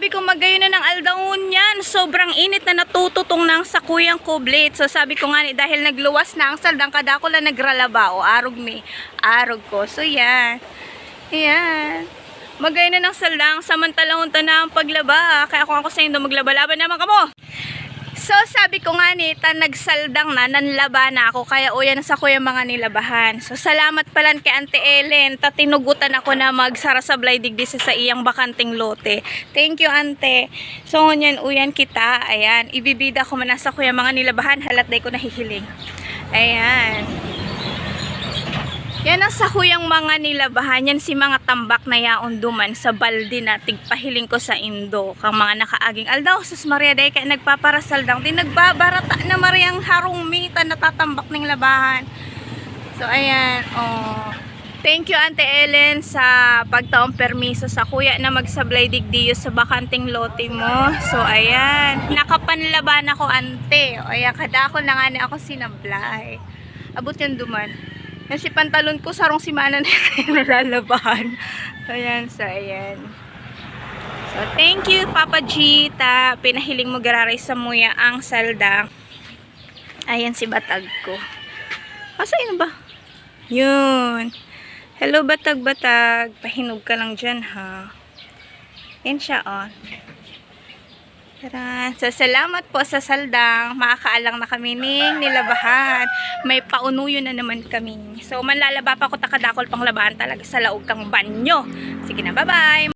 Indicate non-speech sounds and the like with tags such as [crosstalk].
sabi ko magayon na ng aldaon yan. Sobrang init na natututong ng sa kuyang kublit. So sabi ko nga ni dahil nagluwas na ang saldang kada ko lang nagralaba o arog mi. Arog ko. So yan. Yan. Magayon na ng saldang samantalang unta na ang paglaba. Kaya kung ako sa inyo maglaba, laban naman kamo. So sabi ko nga ni, tan nagsaldang na, nanlaba na ako, kaya uyan sa kuya mga nilabahan. So salamat pala kay Ante Ellen, ta tinugutan ako na magsara sa digdi sa iyang bakanting lote. Thank you Ante. So ngunyan uyan kita, ayan, ibibida ko man sa kuya mga nilabahan, halat day ko nahihiling. Ayan. Yan ang sa kuyang mga nilabahan. Yan si mga tambak na yaon duman sa balde na tigpahiling ko sa Indo. Kang mga nakaaging aldaw, sus Maria day kaya nagpaparasal daw. Di nagbabarata na Mariang harong mita natatambak ng labahan. So ayan, oh. Thank you Ante Ellen sa pagtaong permiso sa kuya na magsablay digdiyo sa bakanting lote mo. So ayan, nakapanlaban ako ante. O ayan, kadako na nga ni ako sinablay. Abot yan duman. Yan si pantalon ko, sarong si Mana na [laughs] nalalabahan. So, ayan. So, ayan. So, thank you, Papa G. Ta, pinahiling mo gararay sa muya ang salda. Ayan si Batag ko. Asa yun ba? Yun. Hello, Batag-Batag. Pahinog ka lang dyan, ha? Yan siya, oh. Tara. So, salamat po sa saldang. Makakaalang na kami ning nilabahan. May paunuyo na naman kami. So, manlalaba pa ko takadakol pang labahan talaga sa laog kang banyo. Sige na, bye-bye!